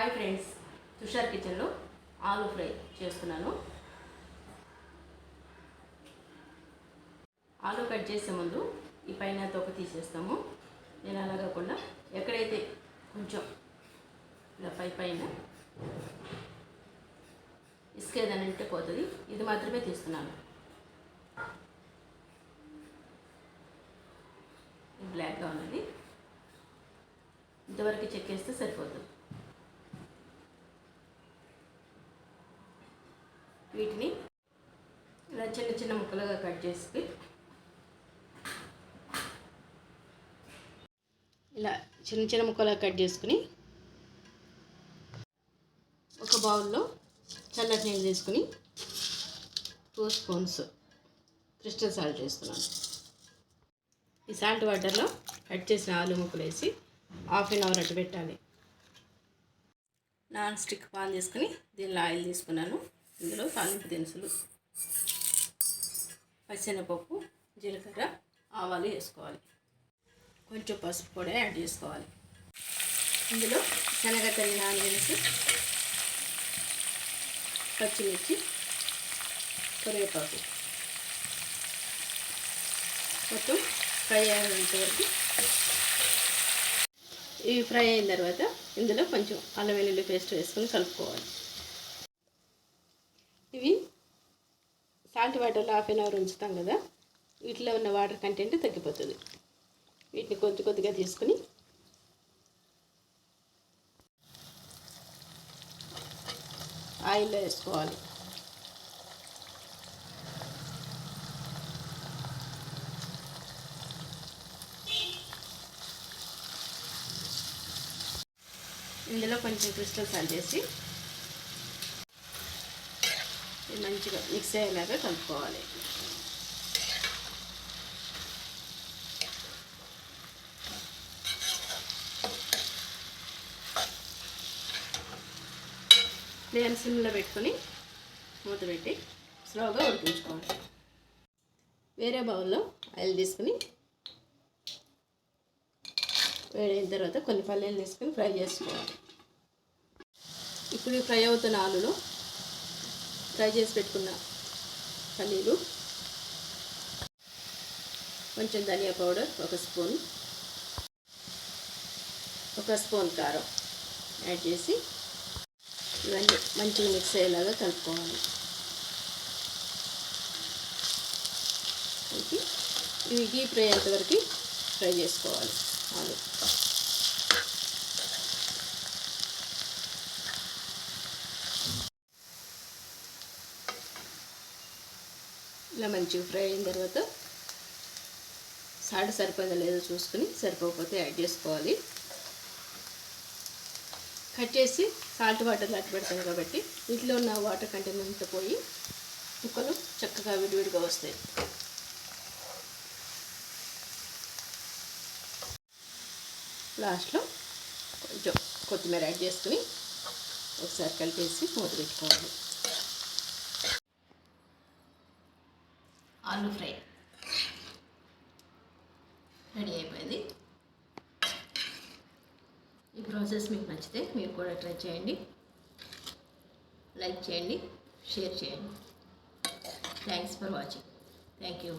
Hi friends Tushar కిచెన్లో ఆలు fry చేస్తున్నాను. ఆలు కట్ చేసే ముందు ఈ పైన తొక్క తీసేస్తాము. నేను అలా కాకుండా ఎక్కడైతే కొంచెం ఇలా పై పైన ఇసుక ఏదైనా ఉంటే పోతుంది ఇది మాత్రమే తీస్తున్నాను. బ్లాక్గా ఉన్నది. ఇంతవరకు చెక్ చేస్తే సరిపోతుంది. వీటిని ఇలా చిన్న చిన్న ముక్కలుగా కట్ చేసి ఇలా చిన్న చిన్న ముక్కలుగా కట్ చేసుకుని ఒక బౌల్లో చల్లటి నీళ్ళు తీసుకుని టూ స్పూన్స్ క్రిస్టల్ సాల్ట్ వేస్తున్నాను. ఈ సాల్ట్ వాటర్లో కట్ చేసిన ఆలు ముక్కలు వేసి హాఫ్ అన్ అవర్ అట్టు పెట్టాలి. నాన్ స్టిక్ పాన్ తీసుకుని దీనిలో ఆయిల్ తీసుకున్నాను. ఇందులో తాలింపు దినుసులు పచ్చెనపప్పు జీలకర్ర ఆవాలు వేసుకోవాలి. కొంచెం పసుపు కూడా యాడ్ చేసుకోవాలి. ఇందులో శనగ తల్లి ఆనియన్స్ పచ్చిమిర్చి కరివేపాకు. మొత్తం ఫ్రై అయినంత వరకు ఇవి ఫ్రై అయిన తర్వాత ఇందులో కొంచెం అల్లం వెల్లుల్లి పేస్ట్ వేసుకొని కలుపుకోవాలి ఇవి సాల్ట్ వాటర్లో హాఫ్ అన్ అవర్ ఉంచుతాం కదా వీటిలో ఉన్న వాటర్ కంటెంట్ తగ్గిపోతుంది. వీటిని కొద్ది కొద్దిగా తీసుకుని ఆయిల్లో వేసుకోవాలి. ఇందులో కొంచెం క్రిస్టల్స్ సాల్ట్ చేసి మంచిగా మిక్స్ అయ్యేలాగా కలుపుకోవాలి. నేను సిమ్లో పెట్టుకొని మూత పెట్టి స్లోగా ఉడికించుకోవాలి. వేరే బౌల్లో ఆయిల్ తీసుకుని వేడైన తర్వాత కొన్ని పల్లీలు తీసుకుని ఫ్రై చేసుకోవాలి. ఇప్పుడు ఫ్రై అవుతున్న ఆలులో ఫ్రై చేసి పెట్టుకున్న పల్లీలు కొంచెం ధనియా పౌడర్ ఒక స్పూన్ ఒక స్పూన్ కారం యాడ్ చేసి ఇవన్నీ మంచిగా మిక్స్ అయ్యేలాగా కలుపుకోవాలి. కలిపి ఇవి డీప్ ఫ్రై అయ్యేంతవరకు ఫ్రై చేసుకోవాలి. ఆలు. ఇలా మంచిగా ఫ్రై అయిన తర్వాత సాల్ట్ సరిపోయిందో లేదో చూసుకుని సరిపోకపోతే యాడ్ చేసుకోవాలి. కట్ చేసి సాల్ట్ వాటర్ దాటి పెడతాను కాబట్టి వీటిలో ఉన్న వాటర్ కంటెంట్ అంతా పోయి ముక్కలు చక్కగా విడివిడిగా వస్తాయి. లాస్ట్లో కొంచెం కొత్తిమీర యాడ్ చేసుకుని ఒకసారి కలిపేసి మూత పెట్టుకోవాలి. ఆలు ఫ్రై. రెడీ అయిపోయింది. ఈ ప్రాసెస్ మీకు నచ్చితే మీరు కూడా ట్రై చేయండి. లైక్ చేయండి షేర్ చేయండి. Thanks for watching thank you